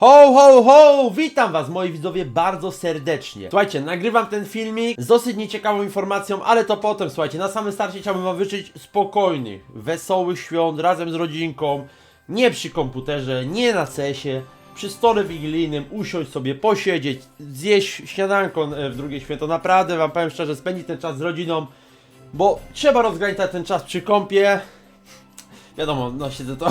Ho, ho, ho! Witam was, moi widzowie, bardzo serdecznie. Słuchajcie, nagrywam ten filmik z dosyć nieciekawą informacją, ale to potem, słuchajcie, na samym starcie chciałbym wam życzyć spokojnych, wesołych świąt razem z rodzinką, nie przy komputerze, nie na cesie, przy stole wigilijnym, usiąść sobie, posiedzieć, zjeść śniadanko e, w drugie święto. Naprawdę wam powiem szczerze, spędzić ten czas z rodziną, bo trzeba rozgraniczać ten czas przy kąpie. Wiadomo, no siedzę to.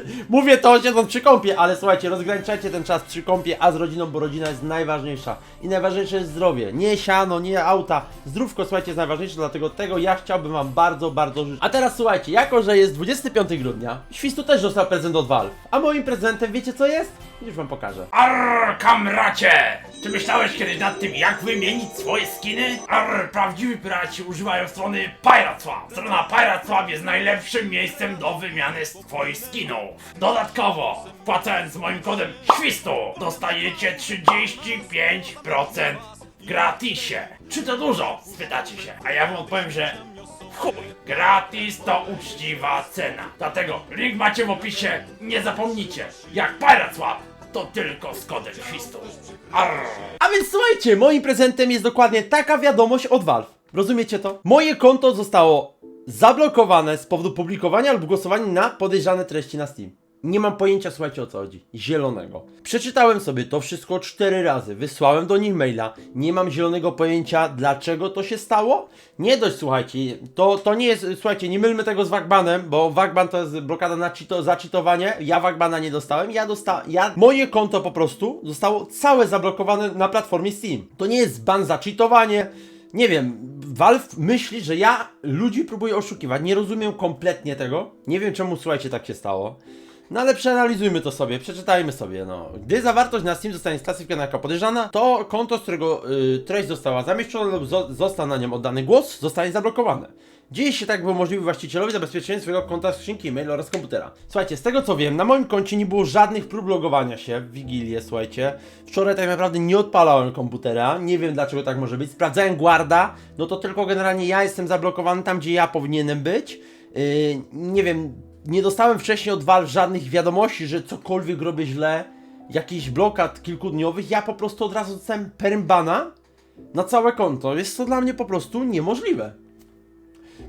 Mówię to siedząc przy kąpie, ale słuchajcie, rozgraniczajcie ten czas przy kąpie, a z rodziną, bo rodzina jest najważniejsza. I najważniejsze jest zdrowie. Nie siano, nie auta. Zdrówko, słuchajcie, jest najważniejsze, dlatego tego ja chciałbym Wam bardzo, bardzo życzyć. A teraz słuchajcie, jako że jest 25 grudnia, Świstu też dostał prezent od Valve. A moim prezentem wiecie co jest? Już Wam pokażę. Arr, kamracie! Czy myślałeś kiedyś nad tym, jak wymienić swoje skiny? Arr, prawdziwi piraci używają strony PirateSwap. Strona PirateSwap jest najlepszym miejscem do wymiany swoich skinów. Dodatkowo, wpłacając z moim kodem SWISTU, dostajecie 35% w gratisie. Czy to dużo? Spytacie się. A ja wam odpowiem, że chuj. Gratis to uczciwa cena. Dlatego link macie w opisie. Nie zapomnijcie, jak PirateSwap, to tylko z kodem SWISTU. Arr. A więc słuchajcie, moim prezentem jest dokładnie taka wiadomość od Valve. Rozumiecie to? Moje konto zostało zablokowane z powodu publikowania lub głosowania na podejrzane treści na Steam. Nie mam pojęcia, słuchajcie o co chodzi. Zielonego. Przeczytałem sobie to wszystko cztery razy, wysłałem do nich maila. Nie mam zielonego pojęcia, dlaczego to się stało. Nie dość, słuchajcie, to, to nie jest, słuchajcie, nie mylmy tego z Wagbanem, bo Wagban to jest blokada na cheato, za. Ja Wagbana nie dostałem, ja dostałem, ja, moje konto po prostu zostało całe zablokowane na platformie Steam. To nie jest ban za cheatowanie, nie wiem, Valve myśli, że ja ludzi próbuję oszukiwać. Nie rozumiem kompletnie tego. Nie wiem czemu, słuchajcie, tak się stało. No ale przeanalizujmy to sobie, przeczytajmy sobie, no. Gdy zawartość na Steam zostanie sklasyfikowana jako podejrzana, to konto, z którego y, treść została zamieszczona lub zo został na nią oddany głos, zostanie zablokowane. Się tak, by umożliwi właścicielowi zabezpieczenie swojego konta skrzynki e-mail oraz komputera. Słuchajcie, z tego co wiem, na moim koncie nie było żadnych prób logowania się w Wigilię, słuchajcie. Wczoraj tak naprawdę nie odpalałem komputera, nie wiem dlaczego tak może być. Sprawdzałem guarda, no to tylko generalnie ja jestem zablokowany tam, gdzie ja powinienem być. Yy, nie wiem, nie dostałem wcześniej od Valve żadnych wiadomości, że cokolwiek robię źle, jakichś blokad kilkudniowych. Ja po prostu od razu dostałem permbana na całe konto. Jest to dla mnie po prostu niemożliwe.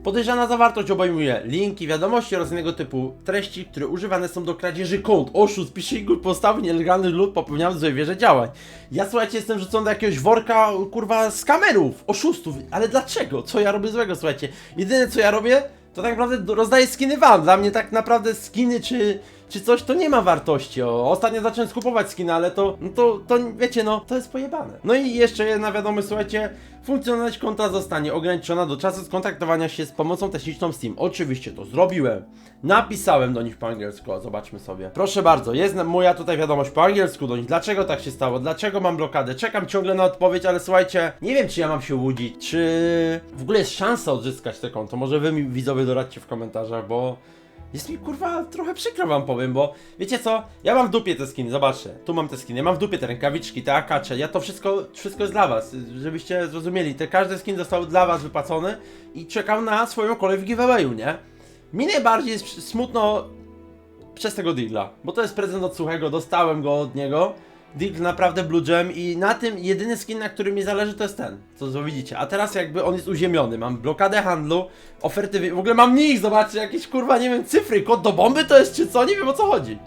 Podejrzana zawartość obejmuje linki, wiadomości oraz innego typu treści, które używane są do kradzieży kont, oszustw, phishingów, postawy nielegalnych lub popełnianych złej wierze działań. Ja słuchajcie, jestem rzucony do jakiegoś worka, kurwa, z kamerów, oszustów, ale dlaczego? Co ja robię złego, słuchajcie? Jedyne co ja robię, to tak naprawdę rozdaję skiny wam. Dla mnie tak naprawdę skiny czy, czy coś to nie ma wartości. O, ostatnio zacząłem skupować skiny, ale to, no to, to wiecie, no, to jest pojebane. No i jeszcze jedna wiadomość, słuchajcie, funkcjonalność konta zostanie ograniczona do czasu skontaktowania się z pomocą techniczną Steam. Oczywiście to zrobiłem. Napisałem do nich po angielsku, zobaczmy sobie. Proszę bardzo, jest moja tutaj wiadomość po angielsku do nich. Dlaczego tak się stało? Dlaczego mam blokadę? Czekam ciągle na odpowiedź, ale słuchajcie, nie wiem czy ja mam się łudzić, czy w ogóle jest szansa odzyskać te konto. Może wy mi widzowie doradźcie w komentarzach, bo jest mi kurwa trochę przykro wam powiem, bo wiecie co? Ja mam w dupie te skiny, zobaczcie. Tu mam te skiny, mam w dupie te rękawiczki, te akacze. Ja to wszystko, wszystko jest dla was, żebyście zrozumieli. Te każdy skin został dla was wypłacony i czekam na swoją kolej w giveawayu, nie? Mi najbardziej jest smutno przez tego deala, bo to jest prezent od Suchego, dostałem go od niego. Deal naprawdę Blue Gem i na tym jedyny skin, na którym mi zależy to jest ten, co, widzicie. A teraz jakby on jest uziemiony, mam blokadę handlu, oferty, w ogóle mam nich, zobaczcie, jakieś kurwa, nie wiem, cyfry, kod do bomby to jest czy co, nie wiem o co chodzi.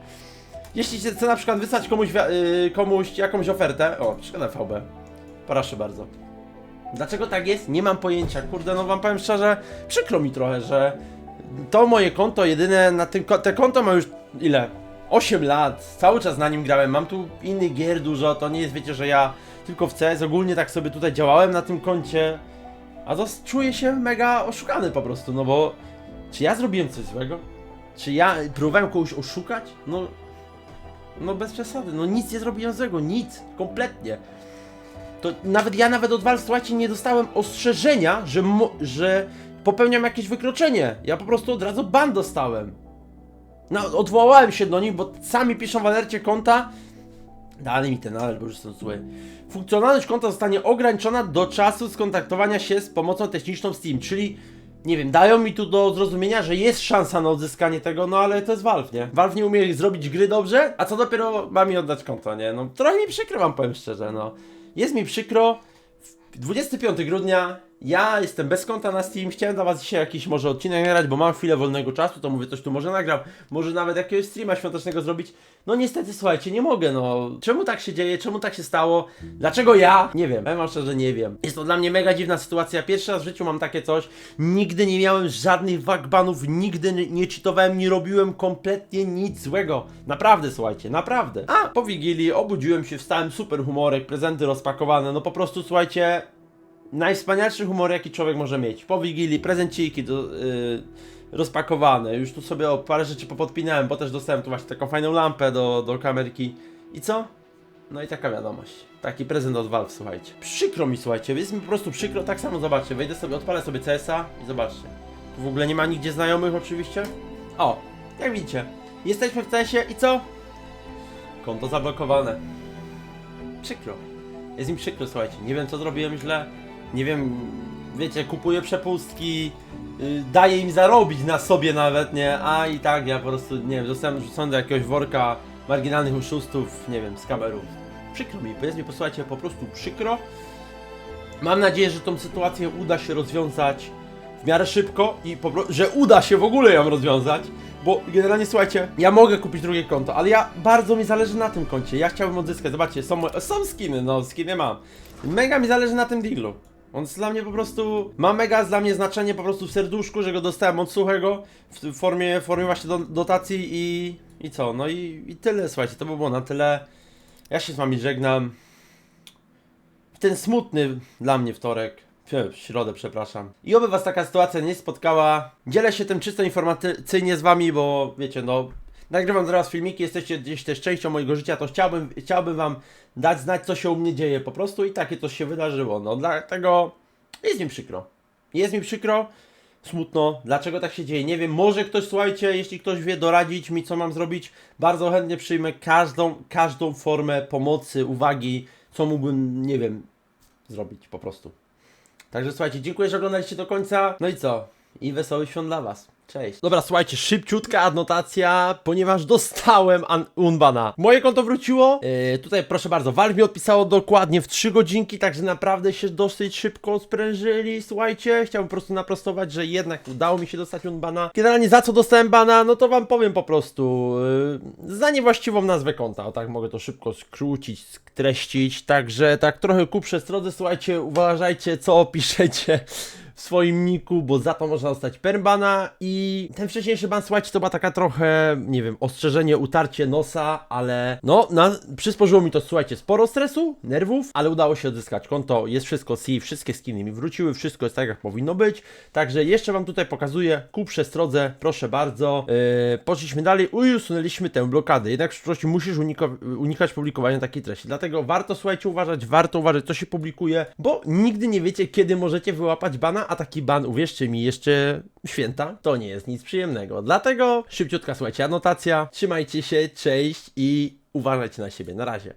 Jeśli chcę na przykład wysłać komuś, wia- y, komuś jakąś ofertę, o, szkoda VB, proszę bardzo. Dlaczego tak jest? Nie mam pojęcia. Kurde, no wam powiem szczerze, przykro mi trochę, że to moje konto jedyne na tym. Te konto ma już ile? 8 lat. Cały czas na nim grałem. Mam tu innych gier dużo. To nie jest, wiecie, że ja tylko w CS. Ogólnie tak sobie tutaj działałem na tym koncie. A to czuję się mega oszukany po prostu, no bo. Czy ja zrobiłem coś złego? Czy ja próbowałem kogoś oszukać? No. No bez przesady, no nic nie zrobiłem złego, nic, kompletnie. To nawet ja nawet od Valve, słuchajcie, nie dostałem ostrzeżenia, że, że popełniam jakieś wykroczenie. Ja po prostu od razu ban dostałem. No, odwołałem się do nich, bo sami piszą w alercie konta. Dali mi ten alert, bo już są złe. Funkcjonalność konta zostanie ograniczona do czasu skontaktowania się z pomocą techniczną Steam, czyli nie wiem, dają mi tu do zrozumienia, że jest szansa na odzyskanie tego, no ale to jest Valve, nie? Valve nie umie zrobić gry dobrze, a co dopiero ma mi oddać konto, nie? No trochę mi przykro wam powiem szczerze, no. Jest mi przykro, 25 grudnia, ja jestem bez konta na Steam, chciałem dla was dzisiaj jakiś może odcinek nagrać, bo mam chwilę wolnego czasu, to mówię, coś tu może nagram, może nawet jakiegoś streama świątecznego zrobić. No niestety, słuchajcie, nie mogę, no. Czemu tak się dzieje, czemu tak się stało, dlaczego ja? Nie wiem, powiem wam szczerze, nie wiem. Jest to dla mnie mega dziwna sytuacja, pierwszy raz w życiu mam takie coś, nigdy nie miałem żadnych wagbanów, nigdy nie, cheatowałem, nie robiłem kompletnie nic złego. Naprawdę, słuchajcie, naprawdę. A, po Wigilii obudziłem się, wstałem, super humorek, prezenty rozpakowane, no po prostu, słuchajcie, najwspanialszy humor, jaki człowiek może mieć. Po Wigilii, prezenciki do, yy, rozpakowane. Już tu sobie o parę rzeczy popodpinałem, bo też dostałem tu właśnie taką fajną lampę do, do kamerki. I co? No i taka wiadomość. Taki prezent od Valve, słuchajcie. Przykro mi, słuchajcie, jest mi po prostu przykro. Tak samo zobaczcie, wejdę sobie, odpalę sobie CS-a i zobaczcie. Tu w ogóle nie ma nigdzie znajomych oczywiście. O, jak widzicie, jesteśmy w CS-ie i co? Konto zablokowane. Przykro. Jest mi przykro, słuchajcie. Nie wiem, co zrobiłem źle. Nie wiem, wiecie, kupuję przepustki, yy, daję im zarobić na sobie nawet, nie? A i tak ja po prostu, nie wiem, zostałem rzucony do jakiegoś worka marginalnych oszustów, nie wiem, z kamerów. Przykro mi, jest mi, posłuchajcie, po prostu przykro. Mam nadzieję, że tą sytuację uda się rozwiązać w miarę szybko i że uda się w ogóle ją rozwiązać. Bo generalnie słuchajcie, ja mogę kupić drugie konto, ale ja bardzo mi zależy na tym koncie. Ja chciałbym odzyskać, zobaczcie, są, są skiny, no skiny mam. Mega mi zależy na tym dealu. On jest dla mnie po prostu. Ma mega dla mnie znaczenie po prostu w serduszku, że go dostałem od suchego w formie, w formie właśnie do, dotacji i. I co? No i, i tyle, słuchajcie, to by było na tyle. Ja się z wami żegnam. W ten smutny dla mnie wtorek. Fie, w środę, przepraszam. I oby was taka sytuacja nie spotkała. Dzielę się tym czysto informacyjnie z wami, bo wiecie, no. Nagrywam teraz filmiki, jesteście gdzieś też częścią mojego życia, to chciałbym, chciałbym wam dać znać, co się u mnie dzieje po prostu i takie coś się wydarzyło. No dlatego jest mi przykro. Jest mi przykro, smutno. Dlaczego tak się dzieje? Nie wiem. Może ktoś, słuchajcie, jeśli ktoś wie doradzić mi, co mam zrobić, bardzo chętnie przyjmę każdą, każdą formę pomocy, uwagi, co mógłbym, nie wiem, zrobić po prostu. Także słuchajcie, dziękuję, że oglądaliście do końca. No i co? I wesołych świąt dla Was. Cześć. Dobra, słuchajcie, szybciutka adnotacja, ponieważ dostałem an- Unbana. Moje konto wróciło. Yy, tutaj proszę bardzo, Valve mi odpisało dokładnie w 3 godzinki, także naprawdę się dosyć szybko sprężyli. Słuchajcie, chciałbym po prostu naprostować, że jednak udało mi się dostać Unbana. Generalnie za co dostałem bana, no to Wam powiem po prostu. Yy, za niewłaściwą nazwę konta, o tak mogę to szybko skrócić, streścić. Także tak trochę ku przestrodze, słuchajcie, uważajcie co piszecie w swoim niku, bo za to można dostać permbana i ten wcześniejszy ban, słuchajcie, to była taka trochę, nie wiem, ostrzeżenie, utarcie nosa, ale no, na, przysporzyło mi to, słuchajcie, sporo stresu, nerwów, ale udało się odzyskać konto, jest wszystko C, wszystkie skiny mi wróciły, wszystko jest tak, jak powinno być, także jeszcze Wam tutaj pokazuję ku przestrodze, proszę bardzo, yy, poszliśmy dalej. Usunęliśmy tę blokadę, jednak w przyszłości musisz unikać publikowania takiej treści, dlatego warto, słuchajcie, uważać, warto uważać, co się publikuje, bo nigdy nie wiecie, kiedy możecie wyłapać a taki ban, uwierzcie mi, jeszcze święta, to nie jest nic przyjemnego. Dlatego szybciutka, słuchajcie, anotacja, trzymajcie się, cześć i uważajcie na siebie. Na razie.